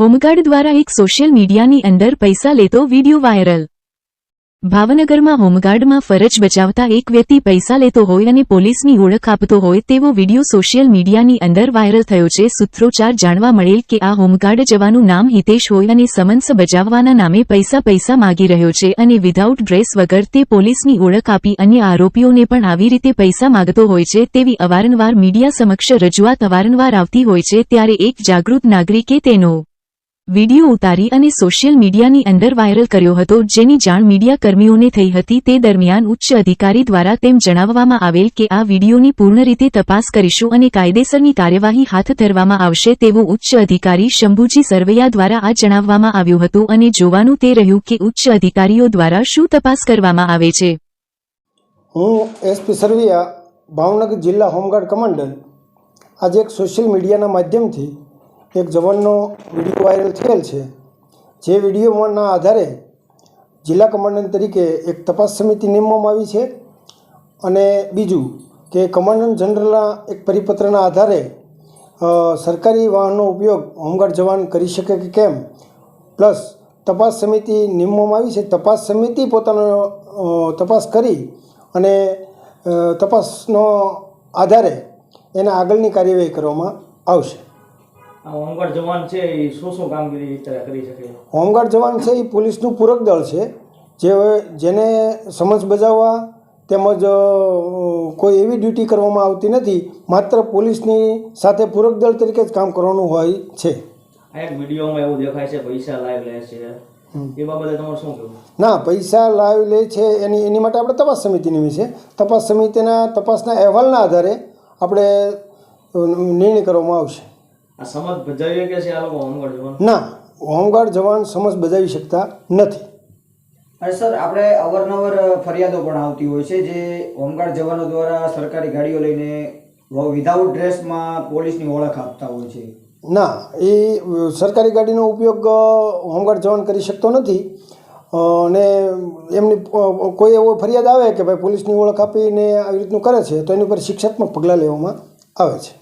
Home guard દ્વારા એક social મીડિયાની અંદર પૈસા લેતો વીડિયો વાયરલ. ભાવનગરમાં હોમગાર્ડમાં ફરજ બજાવતા એક વ્યક્તિ પૈસા લેતો હોય અને પોલીસની ઓળખ આપતો હોય તેવો વીડિયો સોશિયલ મીડિયાની અંદર વાયરલ થયો છે. સૂત્રોચ્ચાર જાણવા મળેલ કે આ હોમગાર્ડ જવાનું નામ હિતેશ હોય અને સમન્સ બજાવવાના નામે પૈસા પૈસા માગી રહ્યો છે અને વિધાઉટ ડ્રેસ વગર તે પોલીસની ઓળખ આપી અન્ય આરોપીઓને પણ આવી રીતે પૈસા માગતો હોય છે તેવી અવારનવાર મીડિયા સમક્ષ રજૂઆત અવારનવાર આવતી હોય છે ત્યારે એક જાગૃત નાગરિકે તેનો વીડિયો ઉતારી અને સોશિયલ મીડિયાની અંદર વાયરલ કર્યો હતો, જેની જાણ મીડિયા કર્મીઓને થઈ હતી. તે દરમિયાન ઉચ્ચ અધિકારી દ્વારા તેમ જણાવવામાં આવેલ કે આ વિડીયોની પૂર્ણ રીતે તપાસ કરીશું અને કાયદેસરની કાર્યવાહી હાથ ધરવામાં આવશે તેવું ઉચ્ચ અધિકારી શંભુજી સરવૈયા દ્વારા આ જણાવવામાં આવ્યું હતું અને જોવાનું તે રહ્યું કે ઉચ્ચ અધિકારીઓ દ્વારા શું તપાસ કરવામાં આવે છે. હું એસપી સરવૈયા, ભાવનગર જિલ્લા હોમગાર્ડ કમાન્ડર આજે એક સોશિયલ મીડિયાના માધ્યમથી એક જવાનનો વીડિયો વાયરલ થયેલ છે. જે વિડીયોના આધારે જિલ્લા કમાન્ડન્ટ તરીકે એક તપાસ સમિતિ નિમવામાં આવી છે અને બીજું કે કમાન્ડન્ટ જનરલના એક પરિપત્રના આધારે સરકારી વાહનનો ઉપયોગ હોમગાર્ડ જવાન કરી શકે કે કેમ? પ્લસ તપાસ સમિતિ નિમવામાં આવી છે. તપાસ સમિતિ પોતાનો તપાસ કરી અને તપાસનો આધારે એના આગળની કાર્યવાહી કરવામાં આવશે. હોમગાર્ડ જવાન છે એ શું શું કામગીરી અત્યારે કરી શકે? હોમગાર્ડ જવાન છે એ પોલીસનું પૂરક દળ છે જે જેને સમજ બજાવવા તેમજ કોઈ એવી ડ્યુટી કરવામાં આવતી નથી માત્ર પોલીસની સાથે પૂરક દળ તરીકે જ કામ કરવાનું હોય છે. આ એક વિડીયોમાં એવું દેખાય છે પૈસા લાઈવ લે છે. એ બાબતે તમારું શું કહેવું? ના પૈસા લાવી લે છે એની એની માટે આપણે તપાસ સમિતિ નિમી છે તપાસ સમિતિના તપાસના અહેવાલના આધારે આપણે નિર્ણય કરવામાં આવશે. સમજ ભજાવી કે છે આ લોકો હોમગાર્ડ જવાન? ના હોમગાર્ડ જવાન સમજ બજાવી શકતા નથી. અને સર આપણે અવારનવાર ફરિયાદો પણ આવતી હોય છે જે હોમગાર્ડ જવાનો દ્વારા સરકારી ગાડીઓ લઈને વિધાઉટ ડ્રેસમાં પોલીસની ઓળખ આપતા હોય છે. ના એ સરકારી ગાડીનો ઉપયોગ હોમગાર્ડ જવાન કરી શકતો નથી. અને એમની કોઈ એવો ફરિયાદ આવે કે ભાઈ પોલીસની ઓળખ આપીને આવી રીતનું કરે છે તો એની ઉપર શિક્ષાત્મક પગલાં લેવામાં આવે છે.